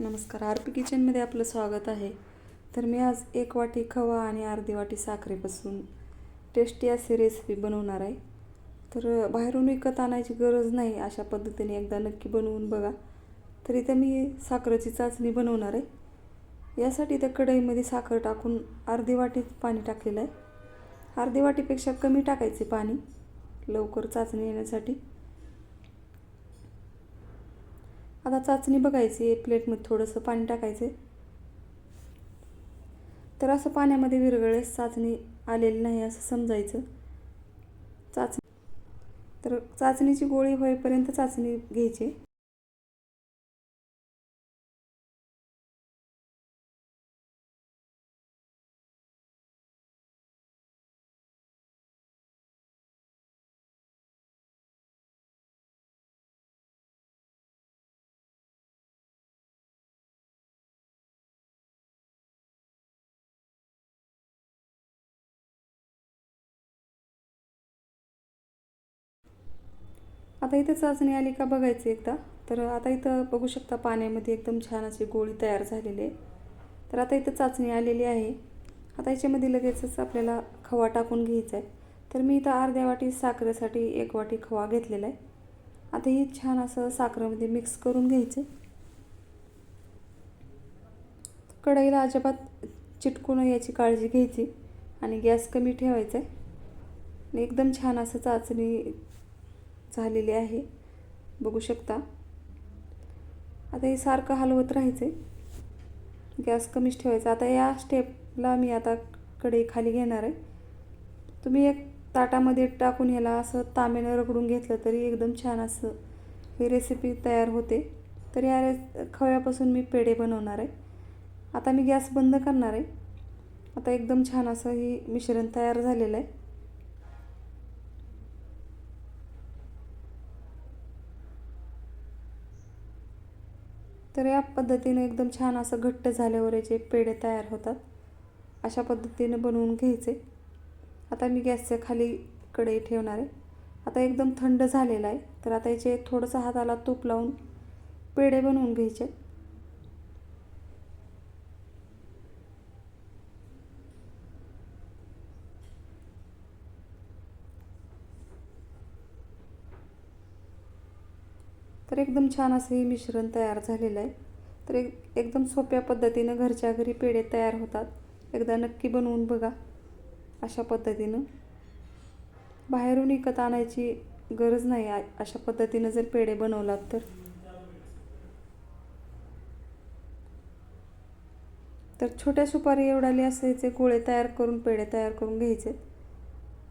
नमस्कार. R P किचनमध्ये आपलं स्वागत आहे. तर मी आज एक वाटी खवा आणि अर्धी वाटी साखरेपासून टेस्टी अशी रेसिपी बनवणार आहे. तर बाहेरून विकत आणायची गरज नाही अशा पद्धतीने एकदा नक्की बनवून बघा. तर इथं मी साखरेची चाचणी बनवणार आहे. यासाठी त्या कढईमध्ये साखर टाकून अर्धी वाटी पाणी टाकलेलं आहे. अर्धी वाटीपेक्षा कमी टाकायचे पाणी लवकर चाचणी येण्यासाठी. आता चाचणी बघायची एक प्लेटमध्ये थोडंसं पाणी टाकायचं तर असं पाण्यामध्ये विरघळेस चाचणी आलेली नाही असं समजायचं. चाचणी तर चाचणीची गोळी होईपर्यंत चाचणी घ्यायची. आता इथं चाचणी आली का बघायचं एकदा. तर आता इथं बघू शकता पाण्यामध्ये एकदम छान अशी गोळी तयार झालेली आहे. तर आता इथं चाचणी आलेली आहे. आता याच्यामध्ये लगेचच आपल्याला खवा टाकून घ्यायचा आहे. तर मी इथं अर्ध्या वाटी साखरेसाठी एक वाटी खवा घेतलेला आहे. आता ही छान असं साखरेमध्ये मिक्स करून घ्यायचं. कढईला अजिबात चिटकून याची काळजी घ्यायची आणि गॅस कमी ठेवायचा आहे. आणि एकदम छान असं चाचणी झालेली आहे. बघू शकता. आता हे सारखं हलवत राहायचं आहे गॅस कमीच ठेवायचा. आता या स्टेपला मी आता कडे खाली घेणार आहे. तुम्ही एक ताटामध्ये टाकून ह्याला असं तांब्यानं रगडून घेतलं तरी एकदम छान असं ही रेसिपी तयार होते. तर या रे खव्यापासून मी पेढे बनवणार आहे. आता मी गॅस बंद करणार आहे. आता एकदम छान असं ही मिश्रण तयार झालेलं आहे. तर या पद्धतीने एकदम छान असं घट्ट झाल्यावर याचे पेढे तयार होतात. अशा पद्धतीने बनवून घ्यायचे. आता मी गॅसच्या खाली कढई ठेवणार आहे. आता एकदम थंड झालेला आहे. तर आता याचे थोडंसं हाताला तूप लावून पेढे बनवून घ्यायचे. तर एकदम छान असं हे मिश्रण तयार झालेलं आहे. तर एक एकदम सोप्या पद्धतीनं घरच्या घरी पेढे तयार होतात. एकदा नक्की बनवून बघा अशा पद्धतीनं. बाहेरून विकत आणायची गरज नाही अशा पद्धतीनं जर पेढे बनवलात तर. तर छोट्या सुपारी एवढाले असायचे गोळे तयार करून पेढे तयार करून घ्यायचे.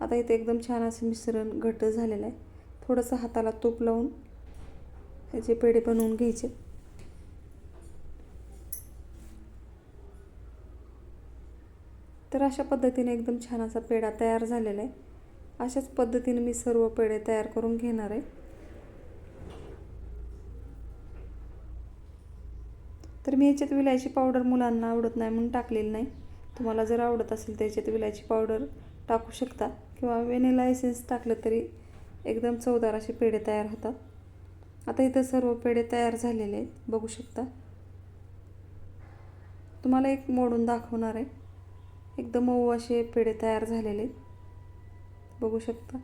आता इथे एकदम छान असं मिश्रण घट्ट झालेलं आहे. थोडंसं हाताला तूप लावून ह्याचे पेढे बनवून घ्यायचे. तर अशा पद्धतीने एकदम छान असा पेढा तयार झालेला आहे. अशाच पद्धतीने मी सर्व पेढे तयार करून घेणार आहे. तर मी याच्यात विलायची पावडर मुलांना आवडत नाही म्हणून टाकलेली नाही. तुम्हाला जर आवडत असेल तर याच्यात विलायची पावडर टाकू शकता. किंवा वेनिला एसेन्स टाकलं तरी एकदम चवदार असे पेढे तयार होतात. आता इथं सर्व पेढे तयार झालेले आहेत. बघू शकता. तुम्हाला एक मोडून दाखवणार आहे. एकदम मऊ असे पेढे तयार झालेले आहेत. बघू शकता.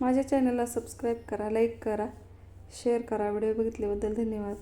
माझ्या चॅनलला सबस्क्राईब करा लाईक करा शेअर करा. व्हिडिओ बघितल्याबद्दल धन्यवाद.